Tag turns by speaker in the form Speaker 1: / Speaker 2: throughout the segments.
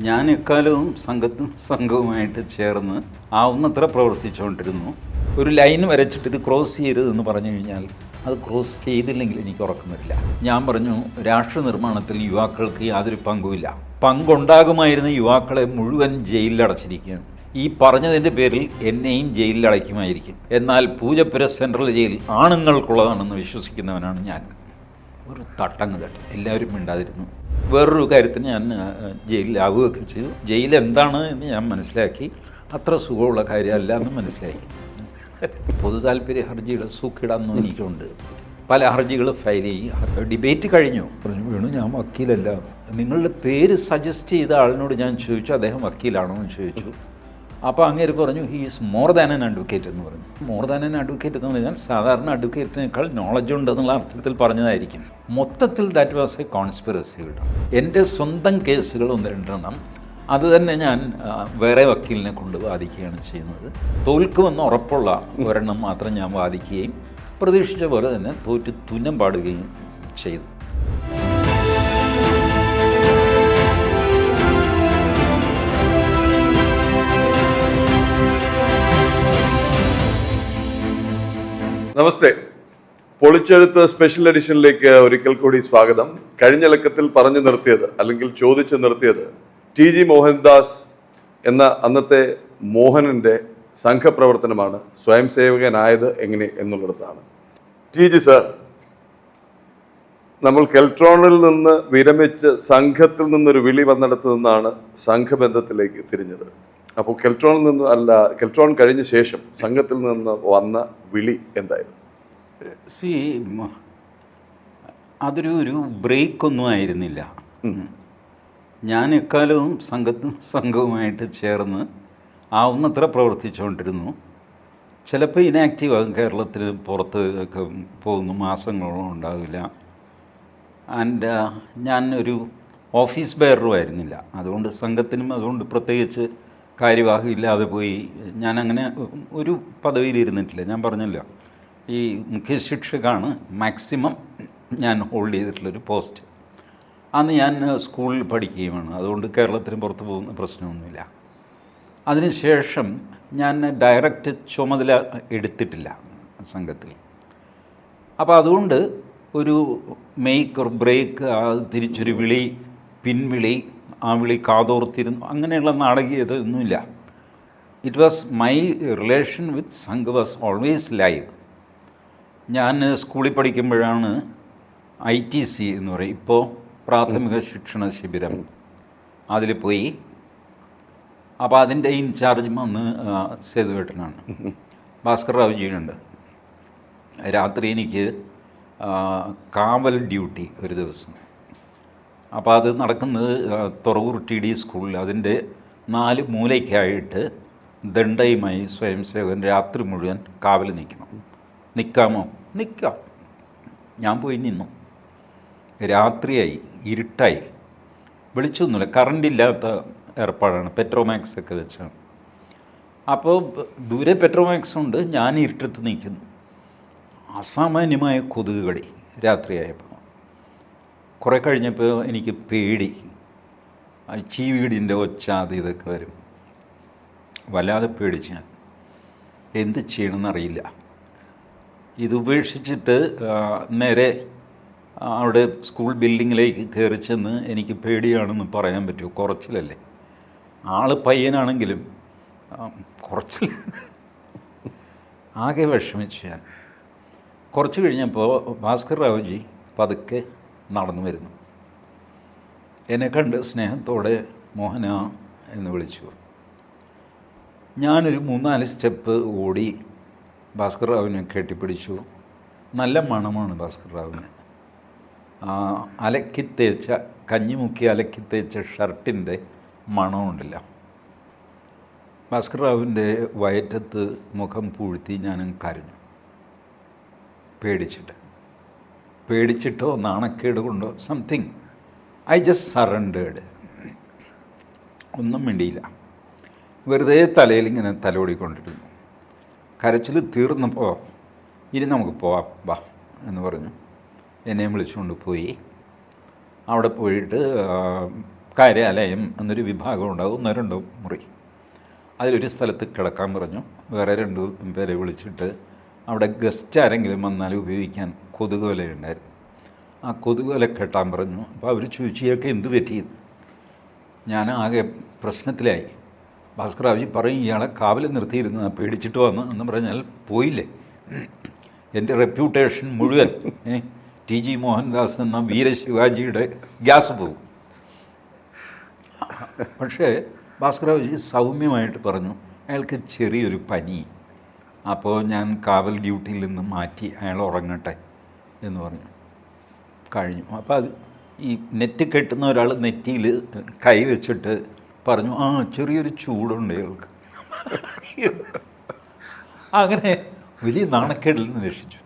Speaker 1: ഞാൻ എക്കാലവും സംഘത്തും സംഘവുമായിട്ട് ചേർന്ന് ആവുന്നത്ര പ്രവർത്തിച്ചുകൊണ്ടിരുന്നു. ഒരു ലൈൻ വരച്ചിട്ട് ഇത് ക്രോസ് ചെയ്യരുതെന്ന് പറഞ്ഞു കഴിഞ്ഞാൽ അത് ക്രോസ് ചെയ്തില്ലെങ്കിൽ എനിക്ക് ഉറക്കം വരില്ല ഞാൻ പറഞ്ഞു രാഷ്ട്ര നിർമ്മാണത്തിൽ യുവാക്കൾക്ക് യാതൊരു പങ്കുമില്ല. പങ്കുണ്ടാകുമായിരുന്ന യുവാക്കളെ മുഴുവൻ ജയിലിൽ അടച്ചിരിക്കുകയാണ്. ഈ പറഞ്ഞതിന്റെ പേരിൽ എന്നെയും ജയിലിൽ അടയ്ക്കുമായിരിക്കും. എന്നാൽ പൂജപ്പുര സെൻട്രൽ ജയിൽ ആണുങ്ങൾക്കുള്ളതാണെന്ന് വിശ്വസിക്കുന്നവനാണ് ഞാൻ. ഒരു തട്ടങ്ങ് തട്ടി. എല്ലാവരും മിണ്ടാതിരുന്നു. വേറൊരു കാര്യത്തിന് ഞാൻ ജയിലിലാവുകയൊക്കെ ചെയ്തു. ജയിൽ എന്താണ് എന്ന് ഞാൻ മനസ്സിലാക്കി. അത്ര സുഖമുള്ള കാര്യമല്ല എന്ന് മനസ്സിലാക്കി. പൊതു താല്പര്യ ഹർജികൾ സൂക്കിടാന്നും എനിക്കുണ്ട്. പല ഹർജികൾ ഫയൽ ചെയ്യും. ഡിബേറ്റ് കഴിഞ്ഞു. പറഞ്ഞു വീണു ഞാൻ വക്കീലല്ല. നിങ്ങളുടെ പേര് സജസ്റ്റ് ചെയ്ത ആളിനോട് ഞാൻ ചോദിച്ചു അദ്ദേഹം വക്കീലാണോ? എന്ന് ചോദിച്ചു. അപ്പോൾ അങ്ങേര് പറഞ്ഞു he is more than an advocate എന്ന് പറഞ്ഞു. മോർ ദാൻ ആൻ അഡ്വക്കേറ്റ് എന്ന് പറഞ്ഞാൽ സാധാരണ അഡ്വക്കേറ്റിനേക്കാൾ നോളജ് ഉണ്ട് എന്നുള്ള അർത്ഥത്തിൽ പറഞ്ഞതായിരിക്കും. മൊത്തത്തിൽ ദാറ്റ് വാസ് എ കോൺസ്പിറസി കേട്ടോ. എന്റെ സ്വന്തം കേസുകൾ ഒന്ന് രണ്ടെണ്ണം. അത് തന്നെ ഞാൻ വേറെ വക്കീലിനെ കൊണ്ട് വാദിക്കുകയാണ് ചെയ്യുന്നത്. തോൽക്കുമെന്ന് ഉറപ്പുള്ള ഒരെണ്ണം മാത്രം ഞാൻ വാദിക്കുകയും പ്രതീക്ഷിച്ച പോലെ തന്നെ തോറ്റ് തുന്നം പാടുകയും ചെയ്തു.
Speaker 2: നമസ്തേ. പൊളിച്ചെഴുത്ത് സ്പെഷ്യൽ എഡിഷനിലേക്ക് ഒരിക്കൽ കൂടി സ്വാഗതം. കഴിഞ്ഞ ലക്കത്തിൽ പറഞ്ഞു നിർത്തിയത് അല്ലെങ്കിൽ ചോദിച്ചു നിർത്തിയത് ടി ജി മോഹൻദാസ് എന്ന അന്നത്തെ മോഹനന്റെ സംഘപ്രവർത്തനമാണ്. സ്വയം സേവകനായത് എങ്ങനെ എന്നുള്ളിടത്താണ് ടി ജി സർ നമ്മൾ കെൽട്രോണിൽ നിന്ന് വിരമിച്ച് സംഘത്തിൽ നിന്നൊരു വിളി വന്നിടത്ത് നിന്നാണ് സംഘബന്ധത്തിലേക്ക് തിരിഞ്ഞത്. അപ്പോൾ കെൽട്രോണിൽ നിന്ന് അല്ല കെൽട്രോൺ കഴിഞ്ഞ ശേഷം സംഘത്തിൽ നിന്ന് വന്ന വിളി എന്തായിരുന്നു?
Speaker 1: സി അതൊരു ഒരു ബ്രേക്ക് ഒന്നും ആയിരുന്നില്ല. ഞാൻ എക്കാലവും സംഘത്തും സംഘവുമായിട്ട് ചേർന്ന് ആവുന്നത്ര പ്രവർത്തിച്ചുകൊണ്ടിരുന്നു. ചിലപ്പോൾ ഇനാക്റ്റീവ് ആകും കേരളത്തിൽ പുറത്ത് ഒക്കെ പോകുന്നു മാസങ്ങളോളം ഉണ്ടാവില്ല. ആൻഡ് ഞാൻ ഒരു ഓഫീസ് ബെയറും ആയിരുന്നില്ല. അതുകൊണ്ട് സംഘത്തിനും അതുകൊണ്ട് പ്രത്യേകിച്ച് കാര്യവാഹം ഇല്ലാതെ പോയി. ഞാനങ്ങനെ ഒരു പദവിയിലിരുന്നിട്ടില്ല. ഞാൻ പറഞ്ഞല്ലോ ഈ മുഖ്യ ശിക്ഷകാണ് മാക്സിമം ഞാൻ ഹോൾഡ് ചെയ്തിട്ടുള്ളൊരു പോസ്റ്റ്. അന്ന് ഞാൻ സ്കൂളിൽ പഠിക്കുകയുമാണ്. അതുകൊണ്ട് കേരളത്തിന് പുറത്ത് പോകുന്ന പ്രശ്നമൊന്നുമില്ല. അതിനുശേഷം ഞാൻ ഡയറക്റ്റ് ചുമതല എടുത്തിട്ടില്ല സംഘത്തിൽ. അപ്പോൾ അതുകൊണ്ട് ഒരു മേക്ക് ഓർ ബ്രേക്ക് തിരിച്ചൊരു വിളി പിൻവിളി ആ വിളി കാതോർത്തിരുന്നു. അങ്ങനെയുള്ള നാടകീയത ഒന്നുമില്ല it was my relation with Sangh was always live ഞാൻ സ്കൂളിൽ പഠിക്കുമ്പോഴാണ് ഐ ടി സി എന്ന് പറയും. ഇപ്പോൾ പ്രാഥമിക ശിക്ഷണ ശിബിരം അതിൽ പോയി. അപ്പോൾ അതിന്റെ ഇൻചാർജ് വന്ന് സേതുവേട്ടനാണ്. ഭാസ്കർ റാവുജിയുണ്ട് രാത്രി എനിക്ക് കാവൽ ഡ്യൂട്ടി ഒരു ദിവസം. അപ്പോൾ അത് നടക്കുന്നത് തുറവൂർ ടി ഡി സ്കൂളിൽ. അതിന്റെ നാല് മൂലയ്ക്കായിട്ട് ദണ്ഡയുമായി സ്വയം സേവകൻ രാത്രി മുഴുവൻ കാവൽ നിൽക്കണം നിൽക്കാമോ നിൽക്കാം ഞാൻ പോയി നിന്നു. രാത്രിയായി ഇരുട്ടായി. വെളിച്ചൊന്നുമില്ല. കറണ്ട് ഇല്ലാത്ത ഏർപ്പാടാണ്. പെട്രോമാക്സ് ഒക്കെ വെച്ചാണ്. അപ്പോൾ ദൂരെ പെട്രോമാക്സ് ഉണ്ട് ഞാൻ ഇരുട്ടത്ത് നിൽക്കുന്നു. അസാമാന്യമായ കൊതുക് കടി രാത്രിയായപ്പോൾ കുറേ കഴിഞ്ഞപ്പോൾ എനിക്ക് പേടി. ചീവീടിന്റെ ഒച്ച അത് ഇതൊക്കെ വരും. വല്ലാതെ പേടിച്ച് ഞാൻ. എന്ത് ചെയ്യണമെന്നറിയില്ല ഇത് ഉപേക്ഷിച്ചിട്ട് നേരെ അവിടെ സ്കൂൾ ബിൽഡിങ്ങിലേക്ക് കയറി ചെന്ന് എനിക്ക് പേടിയാണെന്ന് പറയാൻ പറ്റുമോ? കുറച്ചിലല്ലേ. ആൾ പയ്യനാണെങ്കിലും കുറച്ചിൽ ആകെ വിഷമിച്ചു ഞാൻ. കുറച്ച് കഴിഞ്ഞപ്പോൾ ഭാസ്കർ റാവുജി പതുക്കെ നടന്നു വരുന്നു. എന്നെ കണ്ട് സ്നേഹത്തോടെ മോഹന എന്ന് വിളിച്ചു. ഞാനൊരു മൂന്നാൽ സ്റ്റെപ്പ് ഓടി ഭാസ്കർ റാവുവിനെ കെട്ടിപ്പിടിച്ചു. നല്ല മണമാണ് ഭാസ്കർ റാവുവിന്. അലക്കി തേച്ച കഞ്ഞിമുക്കി അലക്കി തേച്ച ഷർട്ടിന്റെ മണമുണ്ടല്ല ഭാസ്കർ റാവുവിന്റെ വയറ്റത്ത് മുഖം പൂഴ്ത്തി ഞാൻ കരഞ്ഞു. പേടിച്ചിട്ട്. പേടിച്ചിട്ടോ നാണക്കേട് കൊണ്ടോ സംതിങ് ഐ ജസ്റ്റ് സറണ്ടേഡ് ഒന്നും വേണ്ടിയില്ല വെറുതെ തലയിൽ ഇങ്ങനെ തലോടിക്കൊണ്ടിരുന്നു. കരച്ചിൽ തീർന്നപ്പോൾ ഇനി നമുക്ക് പോവാം വാ എന്ന് പറഞ്ഞു. എന്നെ വിളിച്ചുകൊണ്ട് പോയി. അവിടെ പോയിട്ട് കാര്യാലയം എന്നൊരു വിഭാഗം ഉണ്ടാവും ഒന്നോ രണ്ടോ മുറി. അതിലൊരു സ്ഥലത്ത് കിടക്കാൻ പറഞ്ഞു. വേറെ രണ്ടു പേരെ വിളിച്ചിട്ട് അവിടെ ഗസ്റ്റ് ആരെങ്കിലും വന്നാൽ ഉപയോഗിക്കാൻ കൊതുകുവല ആ കൊതുകുവല കെട്ടാൻ പറഞ്ഞു അപ്പോൾ അവർ ചോദിച്ചു ഇയാൾക്ക് എന്ത് പറ്റിയത് ഞാൻ ആകെ പ്രശ്നത്തിലായി. ഭാസ്കറാവജി പറയും ഇയാളെ കാവൽ നിർത്തിയിരുന്ന പേടിച്ചിട്ട് വന്നു. എന്ന് പറഞ്ഞാൽ പോയില്ലേ? എന്റെ റെപ്യൂട്ടേഷൻ മുഴുവൻ ടി ജി മോഹൻദാസ് എന്ന വീരശിവാജിയുടെ ഗ്യാസ് പോകും പക്ഷേ ഭാസ്കറാവജി സൗമ്യമായിട്ട് പറഞ്ഞു അയാൾക്ക് ചെറിയൊരു പനി. അപ്പോൾ ഞാൻ കാവൽ ഡ്യൂട്ടിയിൽ നിന്ന് മാറ്റി അയാൾ ഉറങ്ങട്ടെ എന്ന് പറഞ്ഞു. കഴിഞ്ഞു. അപ്പോൾ അത് ഈ നെറ്റ് കെട്ടുന്ന ഒരാൾ നെറ്റിയിൽ കൈ വെച്ചിട്ട് പറഞ്ഞു ആ ചെറിയൊരു ചൂടുണ്ട് അയാൾക്ക് അങ്ങനെ വലിയ നാണക്കേടിൽ നിന്ന് രക്ഷിച്ചു.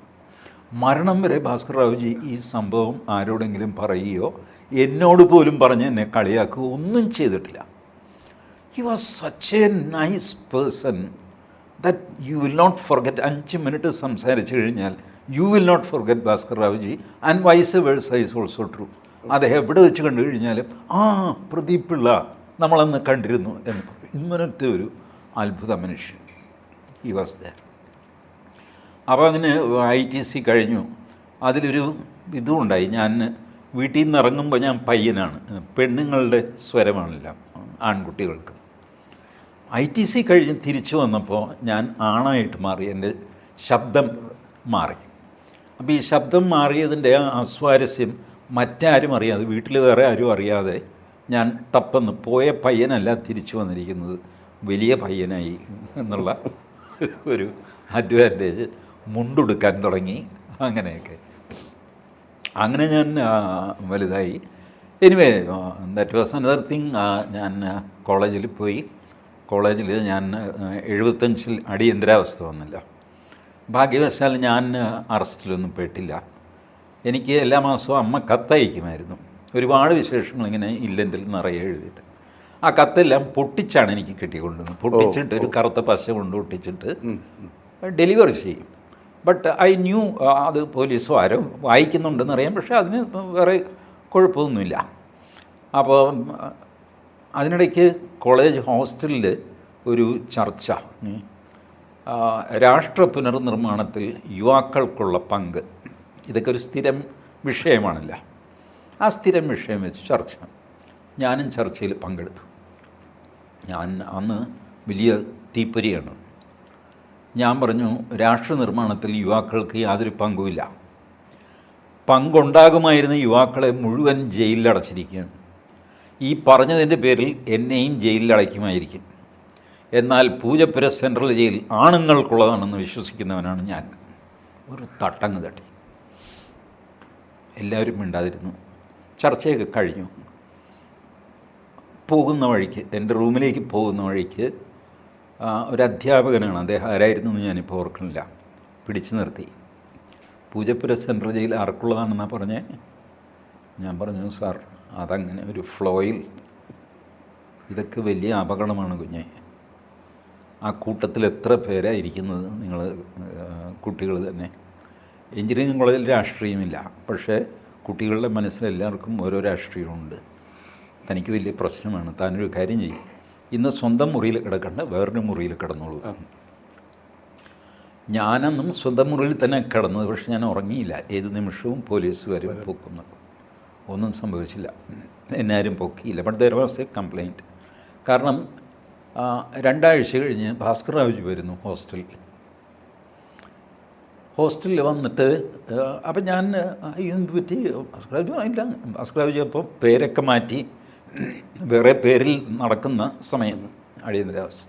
Speaker 1: മരണം വരെ ഭാസ്കർ റാവുജി ഈ സംഭവം ആരോടെങ്കിലും പറയുകയോ എന്നോട് പോലും പറഞ്ഞ് എന്നെ കളിയാക്കുകയോ ഒന്നും ചെയ്തിട്ടില്ല. He was such a nice person that you will not forget അഞ്ച് മിനിറ്റ് സംസാരിച്ചു കഴിഞ്ഞാൽ you will not forget Bhaskar Raoji and vice versa is also true അദ്ദേഹം എവിടെ വെച്ച് കണ്ടു കഴിഞ്ഞാലും ആ പ്രദീപ് പിള്ള നമ്മളന്ന് കണ്ടിരുന്നു എന്ന്. ഇങ്ങനത്തെ ഒരു അത്ഭുത മനുഷ്യൻ ഹി വാസ് ദർ അപ്പോൾ അതിന് ഐ ടി സി കഴിഞ്ഞു. അതിലൊരു ഇതും ഉണ്ടായി. ഞാൻ വീട്ടിൽ നിന്ന് ഇറങ്ങുമ്പോൾ ഞാൻ പയ്യനാണ്. പെണ്ണുങ്ങളുടെ സ്വരമാണല്ലോ ആൺകുട്ടികൾക്ക്. ഐ ടി സി കഴിഞ്ഞ് തിരിച്ചു വന്നപ്പോൾ ഞാൻ ആണായിട്ട് മാറി എന്റെ ശബ്ദം മാറി. അപ്പോൾ ഈ ശബ്ദം മാറിയതിന്റെ ആ അസ്വാരസ്യം മറ്റാരും അറിയാതെ വീട്ടിൽ വേറെ ആരും അറിയാതെ ഞാൻ ടപ്പെന്ന് പോയ പയ്യനല്ല തിരിച്ചു വന്നിരിക്കുന്നത്. വലിയ പയ്യനായി എന്നുള്ള ഒരു അഡ്വാന്റേജ് മുണ്ടുടുക്കാൻ തുടങ്ങി അങ്ങനെയൊക്കെ. അങ്ങനെ ഞാൻ വലുതായി. Anyway that was another thing ഞാൻ കോളേജിൽ പോയി. കോളേജിൽ ഞാൻ എഴുപത്തഞ്ചിൽ അടിയന്തരാവസ്ഥ വന്നില്ല. ഭാഗ്യവശാൽ ഞാൻ അറസ്റ്റിലൊന്നും പെട്ടില്ല. എനിക്ക് എല്ലാ മാസവും അമ്മ കത്തയക്കുമായിരുന്നു. ഒരുപാട് വിശേഷങ്ങൾ ഇങ്ങനെ ഇല്ലന്റിൽ നിറയെ എഴുതിയിട്ട്. ആ കത്തെല്ലാം പൊട്ടിച്ചാണ് എനിക്ക് കിട്ടിക്കൊണ്ടിരുന്നത്. പൊട്ടിച്ചിട്ട് ഒരു കറുത്ത പശ കൊണ്ട് ഒട്ടിച്ചിട്ട് ഡെലിവറി ചെയ്യും. ബട്ട് ഐ ന്യൂ അത് പോലീസോ ആരോ വായിക്കുന്നുണ്ടെന്ന് അറിയാം. പക്ഷേ അതിന് വേറെ കുഴപ്പമൊന്നുമില്ല. അപ്പോൾ അതിനിടയ്ക്ക് കോളേജ് ഹോസ്റ്റലിൽ ഒരു ചർച്ച. രാഷ്ട്ര പുനർനിർമ്മാണത്തിൽ യുവാക്കൾക്കുള്ള പങ്ക്. ഇതൊക്കെ ഒരു സ്ഥിരം വിഷയമാണല്ല. ആ സ്ഥിരം വിഷയം വെച്ച് ചർച്ച. ഞാനും ചർച്ചയിൽ പങ്കെടുത്തു. ഞാൻ അന്ന് വലിയ തീപ്പൊരിയാണ്. ഞാൻ പറഞ്ഞു രാഷ്ട്ര നിർമ്മാണത്തിൽ യുവാക്കൾക്ക് യാതൊരു പങ്കുമില്ല. പങ്കുണ്ടാകുമായിരുന്ന യുവാക്കളെ മുഴുവൻ ജയിലിൽ അടച്ചിരിക്കുകയാണ് ഈ പറഞ്ഞതിന്റെ പേരിൽ എന്നെയും ജയിലിൽ അടയ്ക്കുമായിരിക്കും. എന്നാൽ പൂജപ്പുര സെൻട്രൽ ജയിൽ ആണുങ്ങൾക്കുള്ളതാണെന്ന് വിശ്വസിക്കുന്നവനാണ് ഞാൻ. ഒരു തട്ടങ്ങ് തട്ടി. എല്ലാവരും മിണ്ടാതിരുന്നു. ചർച്ചയൊക്കെ കഴിഞ്ഞു. പോകുന്ന വഴിക്ക് എന്റെ റൂമിലേക്ക് പോകുന്ന വഴിക്ക് ഒരു അധ്യാപകനാണ്. അദ്ദേഹം ആരായിരുന്നു എന്ന് ഞാനിപ്പോൾ ഓർക്കുന്നില്ല. പിടിച്ചു നിർത്തി. പൂജപ്പുര സെൻട്രൽ ജയിൽ ആർക്കുള്ളതാണെന്നാണ് പറഞ്ഞേ? ഞാൻ പറഞ്ഞു സാർ അതങ്ങനെ ഒരു ഫ്ലോയിൽ ഇതൊക്കെ വലിയ അപകടമാണ് കുഞ്ഞെ. ആ കൂട്ടത്തിൽ എത്ര പേരാണ് ഇരിക്കുന്നത് നിങ്ങൾ കുട്ടികൾ തന്നെ. എഞ്ചിനീയറിംഗ് കോളേജിൽ രാഷ്ട്രീയമില്ല. പക്ഷേ കുട്ടികളുടെ മനസ്സിൽ എല്ലാവർക്കും ഓരോ രാഷ്ട്രീയമുണ്ട്. തനിക്ക് വലിയ പ്രശ്നമാണ്. താനൊരു കാര്യം ചെയ്യും. ഇന്ന് സ്വന്തം മുറിയിൽ കിടക്കണ്ട വേറൊരു മുറിയിൽ കിടന്നോളൂ. ഞാനെന്നും സ്വന്തം മുറിയിൽ തന്നെ കിടന്നത് പക്ഷെ ഞാൻ ഉറങ്ങിയില്ല. ഏത് നിമിഷവും പോലീസ് വരും. പൊക്കുന്നു. ഒന്നും സംഭവിച്ചില്ല. എന്നാരും പൊക്കിയില്ല. But there was a complaint കാരണം രണ്ടാഴ്ച കഴിഞ്ഞ് ഭാസ്കർ റാവുജി വരുന്നു ഹോസ്റ്റലിൽ. ഹോസ്റ്റലിൽ വന്നിട്ട് അപ്പം ഞാൻ എന്ത് പറ്റി റാവുജി ഇല്ല ഭാസ്കരാജ് അപ്പോൾ പേരൊക്കെ മാറ്റി വേറെ പേരിൽ നടക്കുന്ന സമയം അടിയന്തരാവസ്ഥ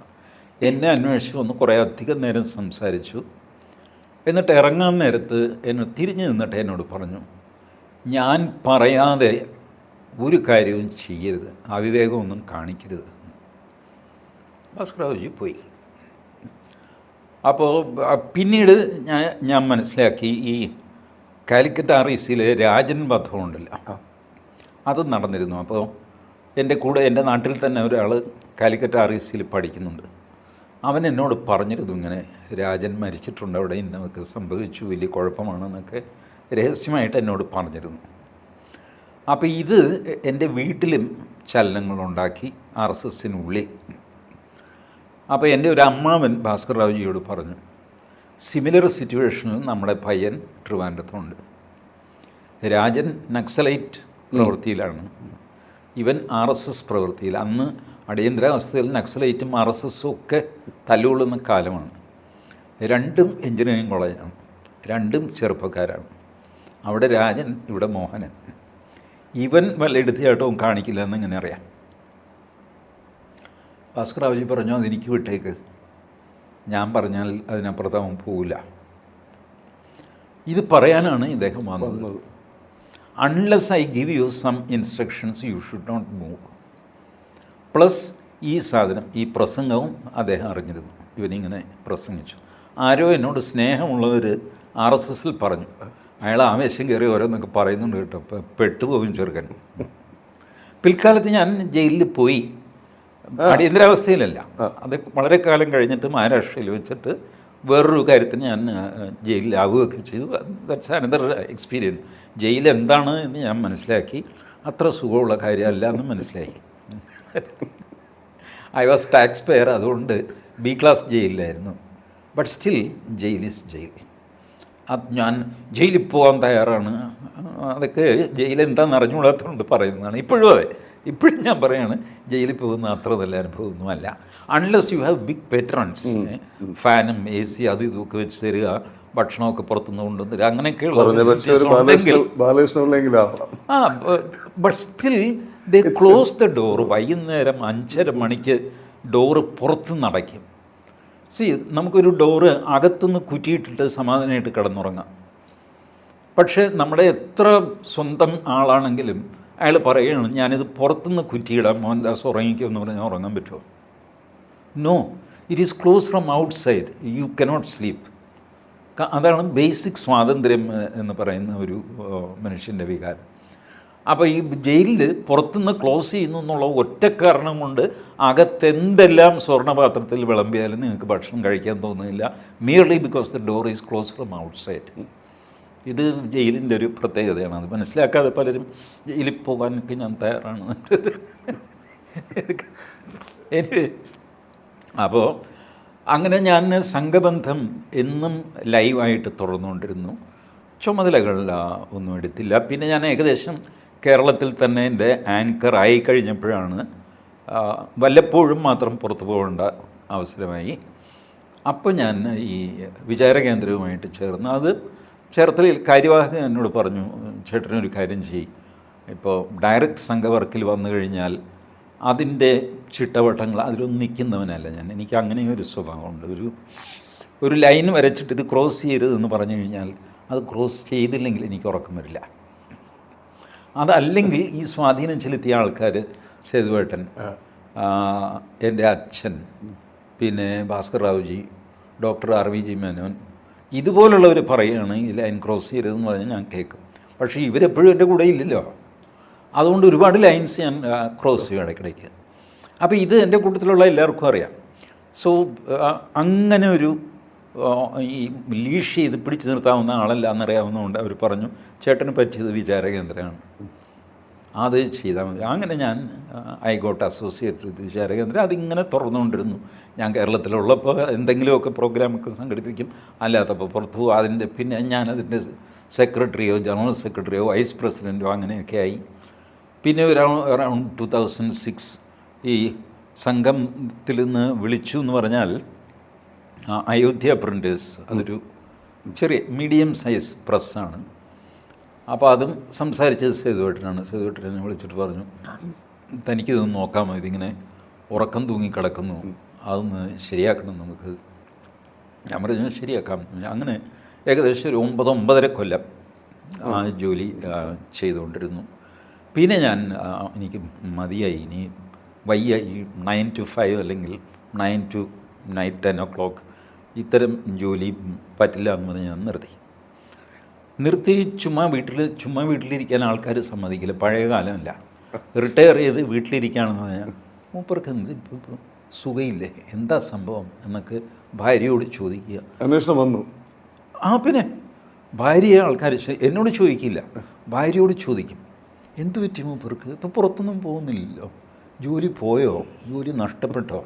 Speaker 1: എന്നെ അന്വേഷിച്ച് വന്ന് കുറേ അധികം നേരം സംസാരിച്ചു. എന്നിട്ട് ഇറങ്ങാൻ നേരത്ത് എന്നെ തിരിഞ്ഞു നിന്നിട്ട് എന്നോട് പറഞ്ഞു ഞാൻ പറയാതെ ഒരു കാര്യവും ചെയ്യരുത്. അവിവേകമൊന്നും കാണിക്കരുത്. ഭാസ്കരാജി പോയി. അപ്പോൾ പിന്നീട് ഞാൻ ഞാൻ മനസ്സിലാക്കി ഈ കാലിക്കറ്റ് ആർ രാജൻ വധമുണ്ടല്ല അത് നടന്നിരുന്നു. അപ്പോൾ എന്റെ കൂടെ എന്റെ നാട്ടിൽ തന്നെ ഒരാൾ കാലിക്കറ്റ് ആർ പഠിക്കുന്നുണ്ട്. അവൻ എന്നോട് പറഞ്ഞിരുന്നു ഇങ്ങനെ രാജൻ മരിച്ചിട്ടുണ്ട് അവിടെ ഇന്നതൊക്കെ സംഭവിച്ചു വലിയ കുഴപ്പമാണെന്നൊക്കെ. രഹസ്യമായിട്ട് എന്നോട് പറഞ്ഞിരുന്നു. അപ്പോൾ ഇത് എന്റെ വീട്ടിലും ചലനങ്ങളുണ്ടാക്കി ആർ എസ് എസിനുള്ളിൽ. അപ്പോൾ എന്റെ ഒരു അമ്മാവൻ ഭാസ്കർ റാവുജിയോട് പറഞ്ഞു സിമിലർ സിറ്റുവേഷനിൽ നമ്മുടെ പയ്യൻ ട്രിവാൻഡ്രത്തുണ്ട്. രാജൻ നക്സലൈറ്റ് പ്രവൃത്തിയിലാണ്. ഇവൻ ആർ എസ് എസ് പ്രവൃത്തിയിൽ. അന്ന് അടിയന്തരാവസ്ഥയിൽ നക്സലൈറ്റും ആർ എസ് എസും ഒക്കെ തല്ലുകൊള്ളുന്ന കാലമാണ്. രണ്ടും എഞ്ചിനീയറിംഗ് കോളേജാണ്. രണ്ടും ചെറുപ്പക്കാരാണ്. അവിടെ രാജൻ ഇവിടെ മോഹനൻ. ഇവൻ വല്ല എടുത്തിയാട്ടവും കാണിക്കില്ല എന്ന് ഇങ്ങനെ അറിയാം ഭാസ്കറാവജി പറഞ്ഞു അതെനിക്ക് വിട്ടേക്ക്. ഞാൻ പറഞ്ഞാൽ അതിനപ്പുറത്ത് അവൻ പോവില്ല. ഇത് പറയാനാണ് ഇദ്ദേഹം വന്നത്. Unless I give you some instructions you should not move please ഈ സാധനം ഈ പ്രസംഗവും അദ്ദേഹം അറിഞ്ഞിരുന്നു. ഇവനിങ്ങനെ പ്രസംഗിച്ചു. ആരോ എന്നോട് സ്നേഹമുള്ളവർ ആർ എസ് എസിൽ പറഞ്ഞു. അയാൾ ആവേശം കയറി ഓരോന്നൊക്കെ പറയുന്നുണ്ട് കേട്ടോ. പെട്ടുപോകും ചെറുക്കൻ. പിൽക്കാലത്ത് ഞാൻ ജയിലിൽ പോയി. അടിയന്തരാവസ്ഥയിലല്ല. അത് വളരെ കാലം കഴിഞ്ഞിട്ട് മഹാരാഷ്ട്രയിൽ വെച്ചിട്ട് വേറൊരു കാര്യത്തിന് ഞാൻ ജയിലിലാവുകയൊക്കെ ചെയ്തു. ദാറ്റ്സ് അനദർ എക്സ്പീരിയൻസ് ജയിൽ എന്താണ് എന്ന് ഞാൻ മനസ്സിലാക്കി. അത്ര സുഖമുള്ള കാര്യമല്ല എന്ന് മനസ്സിലാക്കി. ഐ വാസ് ടാക്സ് പെയർ അതുകൊണ്ട് B class ജയിലിലായിരുന്നു. But still jail is jail അത് ഞാൻ ജയിലിൽ പോകാൻ തയ്യാറാണ്. അതൊക്കെ ജയിലെന്താണെന്ന് അറിഞ്ഞുകൂടാത്തതുകൊണ്ട് പറയുന്നതാണ്. ഇപ്പോഴും അതെ. ഇപ്പോഴും ഞാൻ പറയാണ് ജയിലിൽ പോകുന്ന അത്ര നല്ല അനുഭവമൊന്നുമല്ല unless you have big patrons ഫാനും എ സി അത് ഇതൊക്കെ വെച്ച് തരിക ഭക്ഷണമൊക്കെ പുറത്തുനിന്ന് കൊണ്ടുവന്നില്ല
Speaker 2: ആവണം.
Speaker 1: ആ but still they close the door വൈകുന്നേരം അഞ്ചര മണിക്ക് ഡോറ് പുറത്ത് നടക്കും. സി നമുക്കൊരു ഡോറ് അകത്തുനിന്ന് കുറ്റിയിട്ടിട്ട് സമാധാനമായിട്ട് കിടന്നുറങ്ങാം. പക്ഷേ നമ്മുടെ എത്ര സ്വന്തം ആളാണെങ്കിലും അയാൾ പറയുകയാണ് ഞാനിത് പുറത്തുനിന്ന് കുറ്റിയിടാം മോഹൻദാസ് ഉറങ്ങിക്കോ എന്ന് പറഞ്ഞാൽ ഉറങ്ങാൻ പറ്റുമോ? No it is close from outside you cannot sleep അതാണ് ബേസിക് സ്വാതന്ത്ര്യം എന്ന് പറയുന്ന ഒരു മനുഷ്യന്റെ വികാരം. അപ്പോൾ ഈ ജയിലിൽ പുറത്തുനിന്ന് ക്ലോസ് ചെയ്യുന്നു എന്നുള്ള ഒറ്റ കാരണം കൊണ്ട് അകത്തെന്തെല്ലാം സ്വർണപാത്രത്തിൽ വിളമ്പിയാലും നിങ്ങൾക്ക് ഭക്ഷണം കഴിക്കാൻ തോന്നുന്നില്ല. Merely because the door is close from outside ഇത് ജയിലിന്റെ ഒരു പ്രത്യേകതയാണ്. അത് മനസ്സിലാക്കാതെ പലരും ജയിലിൽ പോകാനൊക്കെ ഞാൻ തയ്യാറാണ്. അപ്പോൾ അങ്ങനെ ഞാൻ സംഘബന്ധം എന്നും ലൈവായിട്ട് തുറന്നുകൊണ്ടിരുന്നു ചുമതലകൾ ഒന്നും എടുത്തില്ല. പിന്നെ ഞാൻ ഏകദേശം കേരളത്തിൽ തന്നെ എന്റെ ആങ്കർ ആയി കഴിഞ്ഞപ്പോഴാണ് വല്ലപ്പോഴും മാത്രം പുറത്തു പോകേണ്ട അവസരമായി. അപ്പോൾ ഞാൻ ഈ വിചാര കേന്ദ്രവുമായിട്ട് ചേർന്ന് അത് ചേർത്തലയിൽ കാര്യവാഹകൻ എന്നോട് പറഞ്ഞു ചേട്ടനൊരു കാര്യം ചെയ്യും. ഇപ്പോൾ ഡയറക്റ്റ് സംഘവർക്കിൽ വന്നു കഴിഞ്ഞാൽ അതിന്റെ ചിട്ടവട്ടങ്ങൾ അതിലൊന്നും നിൽക്കുന്നവനല്ല ഞാൻ. എനിക്ക് അങ്ങനെ ഒരു സ്വഭാവമുണ്ട്. ഒരു ഒരു ലൈൻ വരച്ചിട്ട് ഇത് ക്രോസ് ചെയ്യരുതെന്ന് പറഞ്ഞു കഴിഞ്ഞാൽ അത് ക്രോസ് ചെയ്തില്ലെങ്കിൽ എനിക്ക് ഉറക്കം വരില്ല. അതല്ലെങ്കിൽ ഈ സ്വാധീനം ചെലുത്തിയ ആൾക്കാർ സേതുവേട്ടൻ എന്റെ അച്ഛൻ പിന്നെ Bhaskar Raoji doctor R V G Menon ഇതുപോലുള്ളവർ പറയുകയാണ് ഈ ലൈൻ ക്രോസ് ചെയ്യരുതെന്ന് പറഞ്ഞാൽ ഞാൻ കേൾക്കും. പക്ഷേ ഇവരെപ്പോഴും എന്റെ കൂടെ ഇല്ലല്ലോ. അതുകൊണ്ട് ഒരുപാട് ലൈൻസ് ഞാൻ ക്രോസ് ചെയ്യും ഇടയ്ക്കിടയ്ക്ക്. അപ്പോൾ ഇത് എന്റെ കൂട്ടത്തിലുള്ള എല്ലാവർക്കും അറിയാം. സോ അങ്ങനെ ഒരു ഈ ലീഷ് ചെയ്ത് പിടിച്ചു നിർത്താവുന്ന ആളല്ല എന്നറിയാവുന്നതുകൊണ്ട് അവർ പറഞ്ഞു ചേട്ടന് പറ്റിയത് വിചാര കേന്ദ്രമാണ്. അത് ചെയ്താൽ മതി. അങ്ങനെ ഞാൻ I got associate with Vichara Kendram. അതിങ്ങനെ തുറന്നുകൊണ്ടിരുന്നു. ഞാൻ കേരളത്തിലുള്ളപ്പോൾ എന്തെങ്കിലുമൊക്കെ പ്രോഗ്രാമൊക്കെ സംഘടിപ്പിക്കും. അല്ലാത്തപ്പോൾ പുറത്തു പോകും അതിന്റെ പിന്നെ ഞാൻ അതിന്റെ സെക്രട്ടറിയോ ജനറൽ സെക്രട്ടറിയോ വൈസ് പ്രസിഡന്റോ അങ്ങനെയൊക്കെ ആയി. പിന്നെ ഒരു അറൗണ്ട് ടു തൗസൻഡ് സിക്സ് ഈ സംഘത്തിൽ നിന്ന് വിളിച്ചു എന്ന് പറഞ്ഞാൽ അയോധ്യ പ്രിന്റേഴ്സ് അതൊരു ചെറിയ മീഡിയം സൈസ് പ്രസ്സാണ് അപ്പോൾ അതും സംസാരിച്ചത് സേതുവേട്ടനാണ്. സേതുവേട്ടനെ വിളിച്ചിട്ട് പറഞ്ഞു തനിക്കിതൊന്ന് നോക്കാമോ ഇതിങ്ങനെ ഉറക്കം തൂങ്ങി കിടക്കുന്നു. അതൊന്ന് ശരിയാക്കണം നമുക്ക്. ഞാൻ പറഞ്ഞു ശരിയാക്കാം. അങ്ങനെ ഏകദേശം ഒരു ഒമ്പത് ഒമ്പതര കൊല്ലം ആ ജോലി ചെയ്തുകൊണ്ടിരുന്നു. പിന്നെ ഞാൻ എനിക്ക് മതിയായി. ഇനി വയ്യ ഈ നയൻ ടു ഫൈവ് അല്ലെങ്കിൽ nine to night ten o'clock ഇത്തരം ജോലി പറ്റില്ല എന്ന് പറഞ്ഞ് ഞാൻ നിർത്തി. നിർത്തി ചുമ്മാ വീട്ടിൽ ചുമ്മാ വീട്ടിലിരിക്കാൻ ആൾക്കാർ സമ്മതിക്കില്ല. പഴയ കാലമല്ല. റിട്ടയർ ചെയ്ത് വീട്ടിലിരിക്കുകയാണെന്ന് പറഞ്ഞാൽ മൂപ്പർക്ക് എന്ത് സുഖയില്ലേ? എന്താ സംഭവം എന്നൊക്കെ ഭാര്യയോട് ചോദിക്കുക.
Speaker 2: അന്വേഷണം വന്നു.
Speaker 1: ആ പിന്നെ ഭാര്യയെ ആൾക്കാർ എന്നോട് ചോദിക്കില്ല. ഭാര്യയോട് ചോദിക്കും. എന്ത് പറ്റി മൂപ്പർക്ക്? ഇപ്പം പുറത്തൊന്നും പോകുന്നില്ലല്ലോ. ജോലി പോയോ? ജോലി നഷ്ടപ്പെട്ടോ?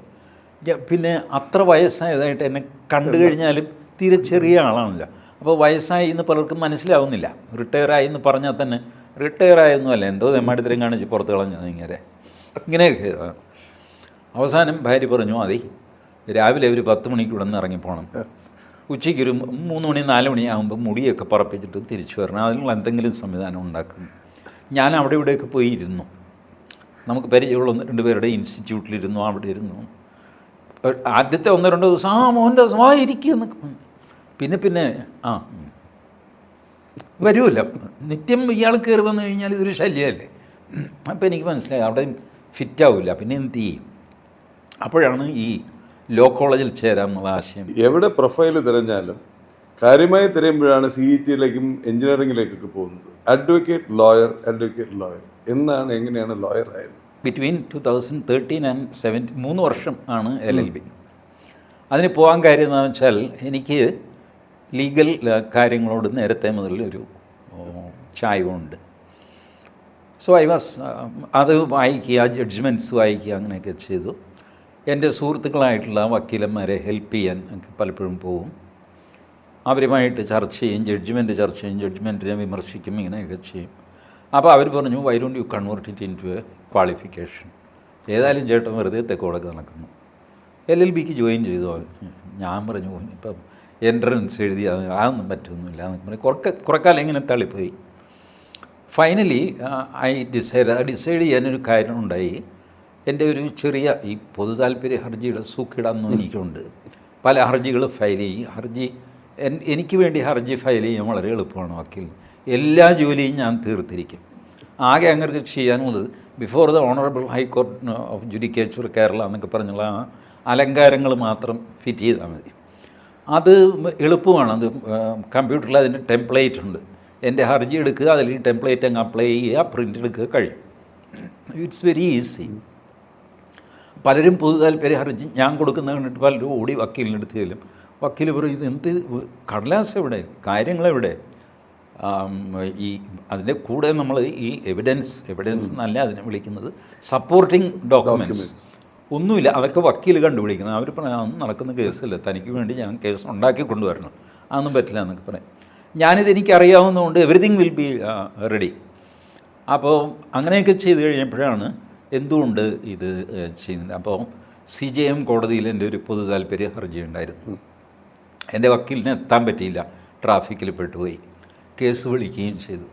Speaker 1: പിന്നെ അത്ര വയസ്സായതായിട്ട് എന്നെ കണ്ടു കഴിഞ്ഞാലും തീരെ ചെറിയ ആളാണല്ലോ. അപ്പോൾ വയസ്സായി എന്ന് പലർക്കും മനസ്സിലാവുന്നില്ല. റിട്ടയർ ആയി എന്ന് പറഞ്ഞാൽ തന്നെ റിട്ടയർ ആയൊന്നുമല്ല എന്തോ തെമ്മാടിത്തരം കാണിച്ച് പുറത്ത് കളഞ്ഞത് ഇങ്ങനെ. ഇങ്ങനെയൊക്കെ അവസാനം ഭാര്യ പറഞ്ഞു മതി രാവിലെ ഒരു പത്ത് മണിക്ക് ഇവിടെ നിന്ന് ഇറങ്ങിപ്പോണം ഉച്ചയ്ക്ക് ഒരു മൂന്ന് മണി നാല് മണി ആകുമ്പോൾ മുടിയൊക്കെ പറപ്പിച്ചിട്ട് തിരിച്ചു വരണം. അതിനുള്ള എന്തെങ്കിലും സംവിധാനം ഉണ്ടാക്കും. ഞാൻ അവിടെ ഇവിടെയൊക്കെ പോയി ഇരുന്നു നമുക്ക് പരിചയമുള്ള ഒന്ന് രണ്ട് പേരുടെ ഇൻസ്റ്റിറ്റ്യൂട്ടിലിരുന്നു അവിടെ ഇരുന്നു. ആദ്യത്തെ ഒന്ന് രണ്ട് ദിവസം ആ മോഹൻദാസ് ആ ഇരിക്കുക പിന്നെ പിന്നെ ആ വരുമല്ല. നിത്യം ഇയാൾ കയറി വന്നു കഴിഞ്ഞാൽ ഇതൊരു ശല്യമല്ലേ? അപ്പോൾ എനിക്ക് മനസ്സിലായി അവിടെ ഫിറ്റ് ആവില്ല പിന്നെ എന്ത് ചെയ്യും? അപ്പോഴാണ് ഈ ലോ കോളേജിൽ ചേരാമെന്നുള്ള ആശയം.
Speaker 2: എവിടെ പ്രൊഫൈൽ തിരഞ്ഞാലും കാര്യമായി തിരയുമ്പോഴാണ് സി ഇ ടിയിലേക്കും എഞ്ചിനീയറിംഗിലേക്കൊക്കെ പോകുന്നത്. അഡ്വക്കേറ്റ് ലോയർ അഡ്വക്കേറ്റ് ലോയർ എന്നാണ് എങ്ങനെയാണ് ലോയർ ആയത്?
Speaker 1: Between two thousand thirteen and seventeen മൂന്ന് വർഷം ആണ് എൽ എൽ ബി അതിന് പോകാൻ കാര്യം എന്താണെന്ന് വെച്ചാൽ എനിക്ക് ലീഗൽ കാര്യങ്ങളോട് നേരത്തെ മുതൽ ഒരു ചായവുണ്ട്. സോ ഐ വാസ് അത് വായിക്കുക ജഡ്ജ്മെന്റ്സ് വായിക്കുക അങ്ങനെയൊക്കെ ചെയ്തു. എന്റെ സുഹൃത്തുക്കളായിട്ടുള്ള വക്കീലന്മാരെ ഹെൽപ്പ് ചെയ്യാൻ ഒക്കെ പലപ്പോഴും പോകും. അവരുമായിട്ട് ചർച്ച ചെയ്യും ജഡ്ജ്മെന്റ് ചർച്ച ചെയ്യും ജഡ്ജ്മെന്റിനെ വിമർശിക്കും ഇങ്ങനെയൊക്കെ ചെയ്യും. അപ്പോൾ അവർ പറഞ്ഞു why don't you convert it into a qualification ഏതായാലും ചേട്ടൻ വെറുതെ തെക്കോടൊക്കെ നടക്കുന്നു. എൽ എൽ ബിക്ക് ജോയിൻ ചെയ്തു? ഞാൻ പറഞ്ഞു ഇപ്പം എൻട്രൻസ് എഴുതി അത് അതൊന്നും പറ്റൊന്നുമില്ല എന്നൊക്കെ പറഞ്ഞു. കുറക്ക കുറക്കാലം ഇങ്ങനെ തള്ളിപ്പോയി. ഫൈനലി ഐ ഡിസൈഡ് ആ ഡിസൈഡ് ചെയ്യാനൊരു കാര്യം ഉണ്ടായി. എന്റെ ഒരു ചെറിയ ഈ പൊതു താല്പര്യ ഹർജിയുടെ സൂക്കിടാന്നും എനിക്കുണ്ട്. പല ഹർജികൾ ഫയൽ ചെയ്യും. ഹർജി എൻ- എനിക്ക് വേണ്ടി ഹർജി ഫയൽ ചെയ്യാൻ വളരെ എളുപ്പമാണ് വക്കീൽ എല്ലാ ജോലിയും ഞാൻ തീർത്തിരിക്കും. ആകെ അങ്ങനെ ചെയ്യാനുള്ളത് before the honourable high court of judicature Kerala എന്നൊക്കെ പറഞ്ഞുള്ള അലങ്കാരങ്ങൾ മാത്രം ഫിറ്റ് ചെയ്താൽ മതി. അത് എളുപ്പമാണ്. അത് കമ്പ്യൂട്ടറിൽ അതിന്റെ ടെംപ്ലേറ്റ് ഉണ്ട്. എന്റെ ഹർജി എടുക്കുക അതിൽ ടെംപ്ലേറ്റ് അങ്ങ് അപ്ലൈ ചെയ്യുക പ്രിന്റ് എടുക്കുക കഴിയും. ഇറ്റ്സ് വെരി ഈസി പലരും പൊതു താല്പര്യ ഹർജി ഞാൻ കൊടുക്കുന്ന കണ്ടിട്ട് പലരും ഓടി വക്കീലിനെടുത്ത് ചെല്ലും. വക്കീൽ പറയും ഇത് എന്ത്? കടലാസ് എവിടെ? കാര്യങ്ങളെവിടെ ഈ അതിന്റെ കൂടെ നമ്മൾ ഈ എവിഡൻസ് എവിഡൻസ് എന്നല്ല അതിനെ വിളിക്കുന്നത് സപ്പോർട്ടിംഗ് ഡോക്യുമെന്റ്സ് ഒന്നുമില്ല അതൊക്കെ വക്കീൽ കണ്ടുപിടിക്കുന്നത് അവർ പറയാം അതൊന്നും നടക്കുന്ന കേസല്ല? തനിക്ക് വേണ്ടി ഞാൻ കേസ് ഉണ്ടാക്കി കൊണ്ടുവരണം. അതൊന്നും പറ്റില്ല എന്നൊക്കെ പറയും. ഞാനിത് എനിക്കറിയാവുന്നതുകൊണ്ട് എവറിഥിങ് വിൽ ബി റെഡി അപ്പോൾ അങ്ങനെയൊക്കെ ചെയ്ത് കഴിഞ്ഞപ്പോഴാണ് എന്തുകൊണ്ട് ഇത് ചെയ്യുന്നത്? അപ്പോൾ സി ജെ എം കോടതിയിൽ എന്റെ ഒരു പൊതു താല്പര്യ ഹർജി ഉണ്ടായിരുന്നു എന്റെ വക്കീലിന് എത്താൻ പറ്റിയില്ല. ട്രാഫിക്കിൽ പെട്ടുപോയി. കേസ് വിളിക്കുകയും ചെയ്തു.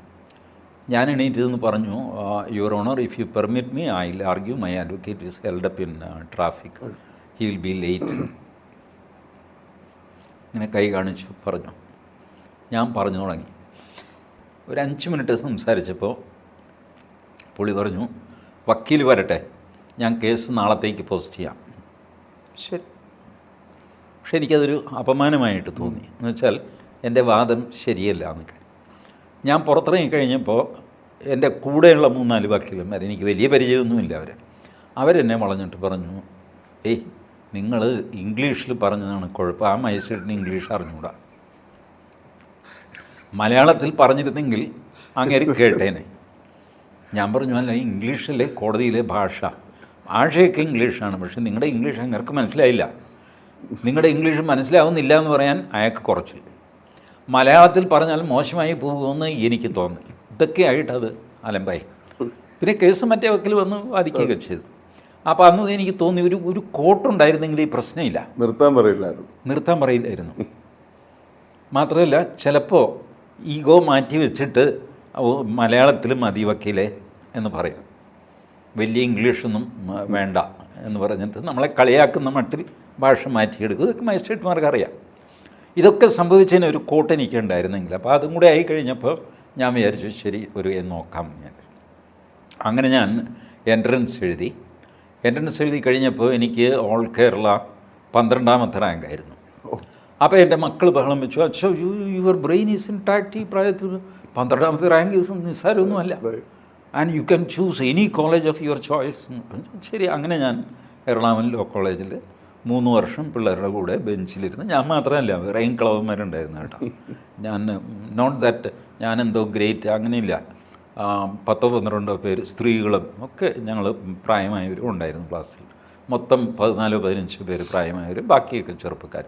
Speaker 1: ഞാൻ എണീറ്റതെന്ന് പറഞ്ഞു your honour if you permit me I will argue my advocate is held up in traffic he will be late ഇങ്ങനെ കൈ കാണിച്ചു പറഞ്ഞു. ഞാൻ പറഞ്ഞു തുടങ്ങി. ഒരു അഞ്ച് മിനിറ്റ് സംസാരിച്ചപ്പോൾ പുള്ളി പറഞ്ഞു വക്കീൽ വരട്ടെ ഞാൻ കേസ് നാളത്തേക്ക് പോസ്റ്റ് ചെയ്യാം. ശരി. പക്ഷെ എനിക്കതൊരു അപമാനമായിട്ട് തോന്നി. എന്ന് വെച്ചാൽ എന്റെ വാദം ശരിയല്ല എന്നൊക്കെ. ഞാൻ പുറത്തിറങ്ങി കഴിഞ്ഞപ്പോൾ എന്റെ കൂടെയുള്ള മൂന്നാൽ വക്കീലന്മാർ എനിക്ക് വലിയ പരിചയമൊന്നുമില്ല അവർ അവരെന്നെ വളഞ്ഞിട്ട് പറഞ്ഞു ഏയ് നിങ്ങൾ ഇംഗ്ലീഷിൽ പറഞ്ഞതാണ് കുഴപ്പം. ആ മജിസ്ട്രേറ്റിന് ഇംഗ്ലീഷ് അറിഞ്ഞുകൂടാ മലയാളത്തിൽ പറഞ്ഞിരുന്നെങ്കിൽ അങ്ങേര് കേട്ടേനെ. ഞാൻ പറഞ്ഞു അല്ല ഇംഗ്ലീഷിലെ കോടതിയിലെ ഭാഷ. ഭാഷയൊക്കെ ഇംഗ്ലീഷാണ് പക്ഷെ നിങ്ങളുടെ ഇംഗ്ലീഷ് അങ്ങേർക്ക് മനസ്സിലായില്ല. നിങ്ങളുടെ ഇംഗ്ലീഷ് മനസ്സിലാവുന്നില്ല എന്ന് പറയാൻ അയാൾക്ക് കുറച്ച്. മലയാളത്തിൽ പറഞ്ഞാൽ മോശമായി പോകുമെന്ന് എനിക്ക് തോന്നി. ഇതൊക്കെ ആയിട്ട് അത് അലമ്പായി. പിന്നെ കേസ് മറ്റേ വക്കിൽ വന്ന് വാദിക്കുകയൊക്കെ ചെയ്തു. അപ്പോൾ അന്ന് എനിക്ക് തോന്നി ഒരു ഒരു കോട്ടുണ്ടായിരുന്നെങ്കിൽ ഈ പ്രശ്നമില്ല.
Speaker 2: നിർത്താൻ പറയില്ലായിരുന്നു.
Speaker 1: നിർത്താൻ പറയില്ലായിരുന്നു. മാത്രമല്ല ചിലപ്പോൾ ഈഗോ മാറ്റി വെച്ചിട്ട് മലയാളത്തിൽ മതി വക്കീലേ എന്ന് പറയും. വലിയ ഇംഗ്ലീഷൊന്നും വേണ്ട എന്ന് പറഞ്ഞിട്ട് നമ്മളെ കളിയാക്കുന്ന മട്ടിൽ ഭാഷ മാറ്റിയെടുക്കും. ഇതൊക്കെ മജിസ്ട്രേറ്റ്മാർക്ക് അറിയാം ഇതൊക്കെ സംഭവിച്ചതിന് ഒരു കോട്ട് എനിക്ക് ഉണ്ടായിരുന്നെങ്കിൽ അപ്പോൾ അതും കൂടെ ആയി കഴിഞ്ഞപ്പോൾ ഞാൻ വിചാരിച്ചു ശരി ഒരു നോക്കാം ഞാൻ. അങ്ങനെ ഞാൻ എൻട്രൻസ് എഴുതി. എൻട്രൻസ് എഴുതി കഴിഞ്ഞപ്പോൾ എനിക്ക് ഓൾ കേരള പന്ത്രണ്ടാമത്തെ റാങ്ക് ആയിരുന്നു. അപ്പോൾ എന്റെ മക്കൾ ബഹളം വെച്ചു അച്ഛോ you your brain is intact ഈ പ്രായത്തിൽ. പന്ത്രണ്ടാമത്തെ റാങ്ക് ഈസ് നിസ്സാരമൊന്നുമല്ല. And you can choose any college of your choice. ശരി അങ്ങനെ ഞാൻ എറണാകുളം ലോ കോളേജിൽ മൂന്ന് വർഷം പിള്ളേരുടെ കൂടെ ബെഞ്ചിലിരുന്ന് ഞാൻ മാത്രമല്ല വേറെയും ക്ലബ്മാരുണ്ടായിരുന്നു കേട്ടോ. ഞാൻ നോട്ട് ദാറ്റ് ഞാൻ എന്തോ ഗ്രേറ്റ് അങ്ങനെയില്ല പത്തോ പന്ത്രണ്ടോ പേര് സ്ത്രീകളും ഒക്കെ ഞങ്ങൾ പ്രായമായവരും ഉണ്ടായിരുന്നു ക്ലാസ്സിൽ മൊത്തം പതിനാലോ പതിനഞ്ച് പേര് പ്രായമായവരും ബാക്കിയൊക്കെ ചെറുപ്പക്കാർ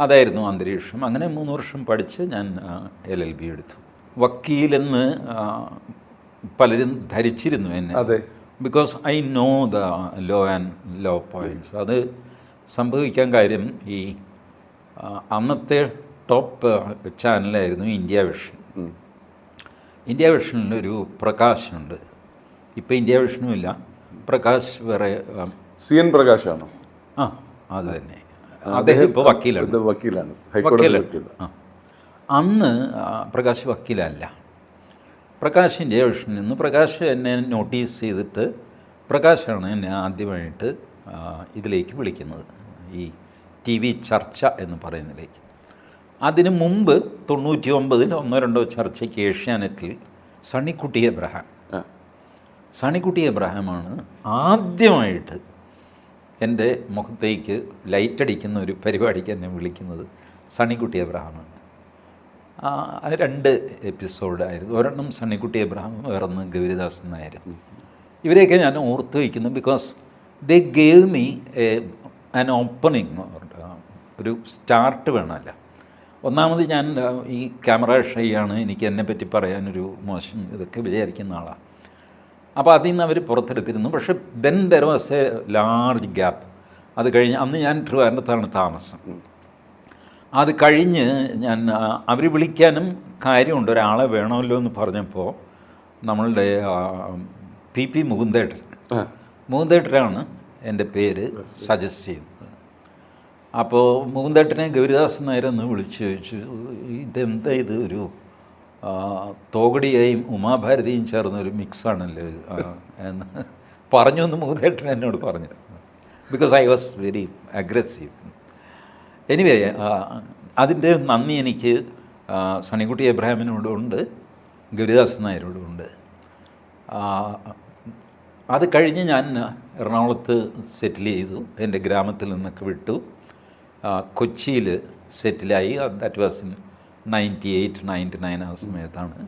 Speaker 1: അതായിരുന്നു അന്തരീക്ഷം. അങ്ങനെ മൂന്ന് വർഷം പഠിച്ച് ഞാൻ എൽ എൽ ബി എടുത്തു. വക്കീലെന്ന് പലരും ധരിച്ചിരുന്നു എന്നെ.
Speaker 2: അതെ.
Speaker 1: Because I know the law and law points അത് സംഭവിക്കാൻ കാര്യം ഈ അന്നത്തെ ടോപ്പ് ചാനലായിരുന്നു ഇന്ത്യ വിഷൻ. ഇന്ത്യ വിഷനിലൊരു പ്രകാശുണ്ട്. ഇപ്പോൾ ഇന്ത്യ വിഷനുമില്ല. പ്രകാശ് വേറെ
Speaker 2: സി എൻ പ്രകാശാണോ?
Speaker 1: ആ അത് തന്നെ. അദ്ദേഹം ഇപ്പോൾ വക്കീലാണ്.
Speaker 2: വക്കീലാണ്.
Speaker 1: വക്കീലാണ്. അന്ന് പ്രകാശ് വക്കീലല്ല. പ്രകാശ് ഇന്ത്യ വിഷനിൽ നിന്ന് പ്രകാശ് എന്നെ നോട്ടീസ് ചെയ്തിട്ട് പ്രകാശാണ് എന്നെ ആദ്യമായിട്ട് ഇതിലേക്ക് വിളിക്കുന്നത്. ഈ ടി വി ചർച്ച എന്ന് പറയുന്നതിലേക്ക് അതിനു മുമ്പ് തൊണ്ണൂറ്റി ഒമ്പതിൽ ഒന്നോ രണ്ടോ ചർച്ചയ്ക്ക് ഏഷ്യാനെറ്റിൽ സണിക്കുട്ടി എബ്രഹാം. സണിക്കുട്ടി എബ്രഹാമാണ് ആദ്യമായിട്ട് എന്റെ മുഖത്തേക്ക് ലൈറ്റ് അടിക്കുന്ന ഒരു പരിപാടിക്ക് എന്നെ വിളിക്കുന്നത് സണിക്കുട്ടി എബ്രഹാമാണ്. അത് രണ്ട് എപ്പിസോഡായിരുന്നു ഒരെണ്ണം സണ്ണിക്കുട്ടി എബ്രഹാം വേറൊന്ന് ഗൗരിദാസൻ നായർ ഇവരെയൊക്കെ ഞാൻ ഓർത്ത് വയ്ക്കുന്നു because they gave me a an opening ഒരു സ്റ്റാർട്ട് വേണമല്ല. ഒന്നാമത് ഞാൻ ഈ ക്യാമറ ഷൈയാണ് എനിക്ക് എന്നെ പറ്റി പറയാനൊരു മോശം ഇതൊക്കെ വിചാരിക്കുന്ന ആളാണ് അപ്പോൾ അതിൽ നിന്ന് അവർ പുറത്തെടുത്തിരുന്നു. പക്ഷേ then there was a large gap അത് കഴിഞ്ഞ് അന്ന് ഞാൻ ട്രിവാൻഡത്താണ് താമസം. അത് കഴിഞ്ഞ് ഞാൻ അവർ വിളിക്കാനും കാര്യമുണ്ട്. ഒരാളെ വേണമല്ലോ എന്ന് പറഞ്ഞപ്പോൾ നമ്മളുടെ പി പി മുകുന്ദേട്ടൻ. മുകുന്ദേട്ടനാണ് എന്റെ പേര് സജസ്റ്റ് ചെയ്യുന്നത് അപ്പോൾ മൂന്നേട്ടനെ ഗൗരിദാസ് നായരെന്ന് വിളിച്ചു ചോദിച്ചു ഇതെന്താ ഇത്? ഒരു ആ, തോഗടിയെയും ഉമാഭാരതിയും ചേർന്ന ഒരു മിക്സാണല്ലോ എന്ന് പറഞ്ഞു എന്ന് മൂന്നേട്ടൻ എന്നോട് പറഞ്ഞു. Because I was very aggressive anyway അതിന്റെ നന്ദി എനിക്ക് സണിക്കുട്ടി എബ്രാഹിമിനോടും ഉണ്ട് ഗൗരിദാസ് നായരോടും ഉണ്ട് അത് കഴിഞ്ഞ് ഞാൻ എറണാകുളത്ത് സെറ്റിൽ ചെയ്തു. എന്റെ ഗ്രാമത്തിൽ നിന്നൊക്കെ വിട്ടു. കൊച്ചിയിൽ സെറ്റിലായി that was in ninety eight ninety nine ആ സമയത്താണ്.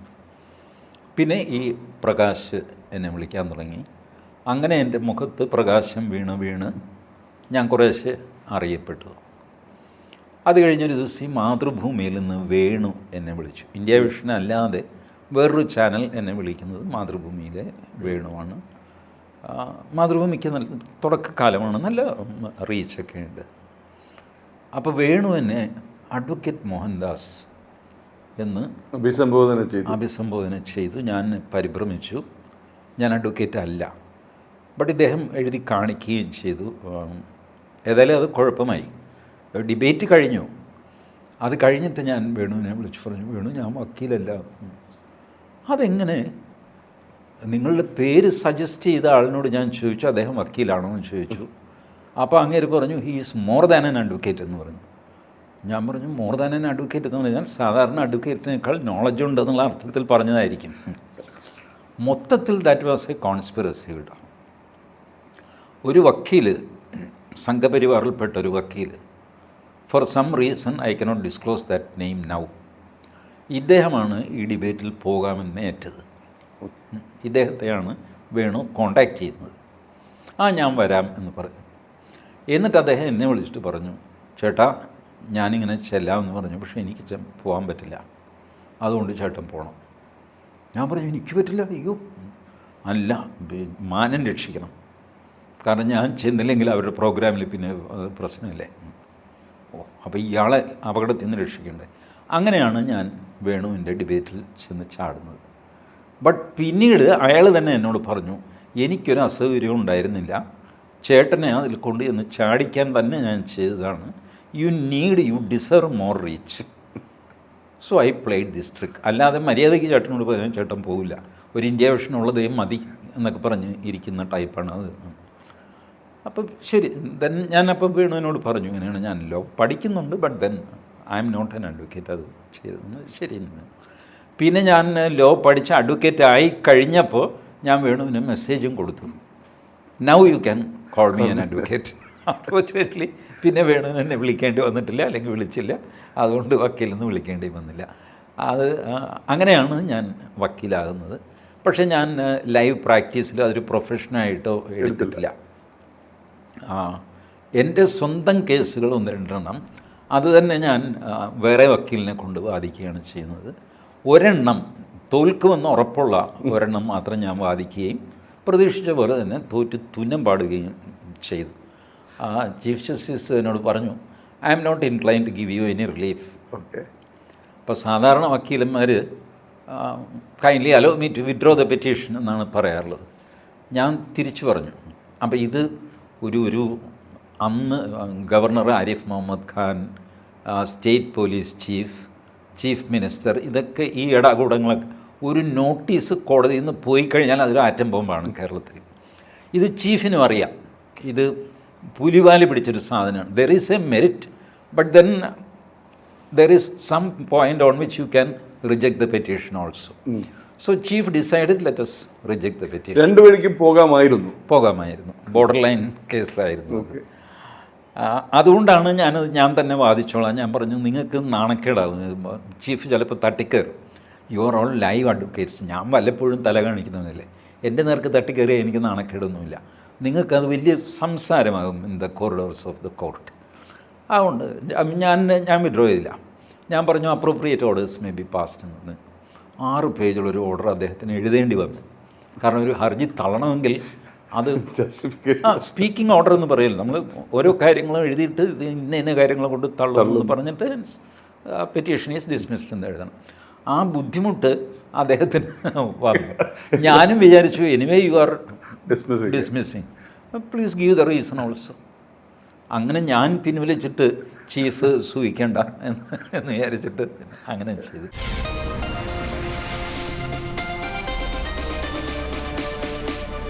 Speaker 1: പിന്നെ ഈ പ്രകാശ് എന്നെ വിളിക്കാൻ തുടങ്ങി. അങ്ങനെ എന്റെ മുഖത്ത് പ്രകാശം വീണ് വീണ് ഞാൻ കുറേശ്ശെ അറിയപ്പെട്ടു. അത് കഴിഞ്ഞൊരു ദിവസം ഈ മാതൃഭൂമിയിൽ നിന്ന് വേണു എന്നെ വിളിച്ചു. ഇന്ത്യ വിഷൻ അല്ലാതെ വേറൊരു ചാനൽ എന്നെ വിളിക്കുന്നത് മാതൃഭൂമിയിലെ വേണുവാണ്. മാതൃഭൂമിക്ക് നല്ല തുടക്കകാലമാണ് നല്ല റീച്ചൊക്കെ ഉണ്ട്. അപ്പോൾ വേണു എന്നെ അഡ്വക്കേറ്റ് മോഹൻദാസ് എന്ന്
Speaker 2: അഭിസംബോധന ചെയ്തു.
Speaker 1: അഭിസംബോധന ചെയ്തു. ഞാൻ പരിഭ്രമിച്ചു. ഞാൻ അഡ്വക്കേറ്റ് അല്ല. ബട്ട് ഇദ്ദേഹം എഴുതി കാണിക്കുകയും ചെയ്തു. ഏതായാലും അത് കുഴപ്പമായി. ഡിബേറ്റ് കഴിഞ്ഞു. അത് കഴിഞ്ഞിട്ട് ഞാൻ വേണുവിനെ വിളിച്ചു പറഞ്ഞു വേണു ഞാൻ വക്കീലല്ല. അതെങ്ങനെ നിങ്ങളുടെ പേര് സജസ്റ്റ് ചെയ്ത ആളിനോട് ഞാൻ ചോദിച്ചു അദ്ദേഹം വക്കീലാണോ? എന്ന് ചോദിച്ചു. അപ്പോൾ അങ്ങേര് പറഞ്ഞു he's more than an advocate എന്ന് പറഞ്ഞു. ഞാൻ പറഞ്ഞു മോർ ദാൻ ആൻ അഡ്വക്കേറ്റ് എന്ന് പറഞ്ഞാൽ സാധാരണ അഡ്വക്കേറ്റിനേക്കാൾ നോളജ് ഉണ്ട് എന്നുള്ള അർത്ഥത്തിൽ പറഞ്ഞതായിരിക്കും. മൊത്തത്തിൽ ദാറ്റ് വാസ് എ കോൺസ്പിറസി കേട്ടോ. ഒരു വക്കീൽ സംഘപരിവാറിൽപ്പെട്ട ഒരു വക്കീൽ for some reason I cannot disclose that name now ഇദ്ദേഹമാണ് ഈ ഡിബേറ്റിൽ പോകാമെന്ന് ഏറ്റത്. ഇദ്ദേഹത്തെയാണ് വേണു കോണ്ടാക്റ്റ് ചെയ്യുന്നത്. ആ ഞാൻ വരാം എന്ന് പറഞ്ഞു. എന്നിട്ട് അദ്ദേഹം എന്നെ വിളിച്ചിട്ട് പറഞ്ഞു ചേട്ടാ ഞാനിങ്ങനെ ചെല്ലാമെന്ന് പറഞ്ഞു പക്ഷേ എനിക്ക് പോകാൻ പറ്റില്ല. അതുകൊണ്ട് ചേട്ടൻ പോകണം ഞാൻ പറഞ്ഞു എനിക്ക് പറ്റില്ല അയ്യോ. അല്ല മാനം രക്ഷിക്കണം. കാരണം ഞാൻ ചെന്നില്ലെങ്കിൽ അവരുടെ പ്രോഗ്രാമിൽ പിന്നെ പ്രശ്നമില്ലേ. ഓ അപ്പോൾ ഇയാളെ അപകടത്തിൽ നിന്ന് രക്ഷിക്കണ്ടേ. അങ്ങനെയാണ് ഞാൻ വേണുവിന്റെ ഡിബേറ്റിൽ ചെന്ന് ചാടുന്നത്. ബട്ട് പിന്നീട് അയാൾ തന്നെ എന്നോട് പറഞ്ഞു എനിക്കൊരു അസൗകര്യവും ഉണ്ടായിരുന്നില്ല. ചേട്ടനെ അതിൽ കൊണ്ട് ചെന്ന് ചാടിക്കാൻ തന്നെ ഞാൻ ചെയ്തതാണ്. You need you deserve more reach so I played this trick അല്ലാതെ മര്യാദയ്ക്ക് ചേട്ടനോട് പറഞ്ഞാൽ ചേട്ടൻ പോവില്ല. ഒരു ഇന്ത്യ വിഷനുള്ളതേ മതി എന്നൊക്കെ പറഞ്ഞ് ഇരിക്കുന്ന ടൈപ്പാണ് അത്. അപ്പം ശരി ദെൻ ഞാനപ്പം വേണുവിനോട് പറഞ്ഞു ഇങ്ങനെയാണ് ഞാൻ ലോ പഠിക്കുന്നുണ്ട് but then I'm not an advocate അത് ചെയ്തതെന്ന് ശരി. പിന്നെ ഞാൻ ലോ പഠിച്ച് അഡ്വക്കേറ്റ് ആയി കഴിഞ്ഞപ്പോൾ ഞാൻ വേണുവിന് മെസ്സേജും കൊടുത്തു. Now you can call me an advocate unfortunately പിന്നെ വേണുവിന് എന്നെ വിളിക്കേണ്ടി വന്നിട്ടില്ല അല്ലെങ്കിൽ വിളിച്ചില്ല. അതുകൊണ്ട് വക്കീലെന്ന് വിളിക്കേണ്ടി വന്നില്ല. അത് അങ്ങനെയാണ് ഞാൻ വക്കീലാകുന്നത്. പക്ഷേ ഞാൻ ലൈവ് പ്രാക്ടീസിൽ അതൊരു പ്രൊഫഷനായിട്ടോ എടുത്തിട്ടില്ല. എന്റെ സ്വന്തം കേസുകൾ ഒന്ന് രണ്ടെണ്ണം. അത് തന്നെ ഞാൻ വേറെ വക്കീലിനെ കൊണ്ട് വാദിക്കുകയാണ് ചെയ്യുന്നത്. ഒരെണ്ണം തോൽക്കുമെന്ന് ഉറപ്പുള്ള ഒരെണ്ണം മാത്രം ഞാൻ വാദിക്കുകയും പ്രതീക്ഷിച്ച പോലെ തന്നെ തോറ്റ് തുന്നം പാടുകയും ചെയ്തു. ചീഫ് ജസ്റ്റിസ് എന്നോട് പറഞ്ഞു I'm not incline to give you any relief
Speaker 2: okay
Speaker 1: അപ്പോൾ സാധാരണ വക്കീലന്മാർ kindly allow me to withdraw the petition എന്നാണ് പറയാറുള്ളത്. ഞാൻ തിരിച്ചു പറഞ്ഞു. അപ്പോൾ ഇത് ഒരു ഒരു അന്ന് governor Arif Mohammad Khan state police chief chief minister ഇതൊക്കെ ഈ ഇടകൂടങ്ങളൊക്കെ. ഒരു നോട്ടീസ് കോടതിയിൽ നിന്ന് പോയി കഴിഞ്ഞാൽ അതൊരു ആറ്റം ബോംബാണ് കേരളത്തിൽ. ഇത് ചീഫിനും അറിയാം. ഇത് പുലിവാലി പിടിച്ചൊരു സാധനമാണ്. There is a merit but then there is some point on which you can reject the petition also so chief decided let us reject the petition
Speaker 2: രണ്ട് വഴിക്ക് പോകാമായിരുന്നു.
Speaker 1: പോകാമായിരുന്നു. ബോർഡർ ലൈൻ കേസായിരുന്നു
Speaker 2: ഓക്കെ
Speaker 1: അതുകൊണ്ടാണ് ഞാൻ ഞാൻ തന്നെ വാദിച്ചോളാം. ഞാൻ പറഞ്ഞു നിങ്ങൾക്ക് നാണക്കേടാ ചീഫ് ചിലപ്പോൾ തട്ടിക്കയറും you are all live advocates ഞാൻ വല്ലപ്പോഴും തല കാണിക്കുന്നതല്ലേ എന്റെ നേർക്ക് തട്ടിക്കയറിയാൽ എനിക്ക് നാണക്കേടൊന്നുമില്ല. നിങ്ങൾക്കത് വലിയ സംസാരമാകും in the corridors of the court അതുകൊണ്ട് ഞാൻ ഞാൻ വിഡ്രോ ചെയ്തില്ല. ഞാൻ പറഞ്ഞു appropriate orders may be passed എന്ന്. ആറ് പേജുള്ളൊരു ഓർഡർ അദ്ദേഹത്തിന് എഴുതേണ്ടി വന്നു. കാരണം ഒരു ഹർജി തള്ളണമെങ്കിൽ അത് സ്പീക്കിംഗ് ഓർഡർ എന്ന് പറയില്ല നമ്മൾ ഓരോ കാര്യങ്ങളും എഴുതിയിട്ട് ഇത് ഇന്ന ഇന്ന കാര്യങ്ങളെ കൊണ്ട് തള്ളുന്നു പറഞ്ഞിട്ട് പെറ്റീഷൻ ഈസ് ഡിസ്മിസ്ഡ് എന്ന് എഴുതണം. ആ ബുദ്ധിമുട്ട് അദ്ദേഹത്തിന് വന്നു. ഞാനും വിചാരിച്ചു anyway you are
Speaker 2: dismiss
Speaker 1: dismissing please give the reason also അങ്ങനെ ഞാൻ പിൻവലിച്ചിട്ട് ചീഫ് സൂഹിക്കേണ്ട എന്ന് വിചാരിച്ചിട്ട് അങ്ങനെ ചെയ്തു.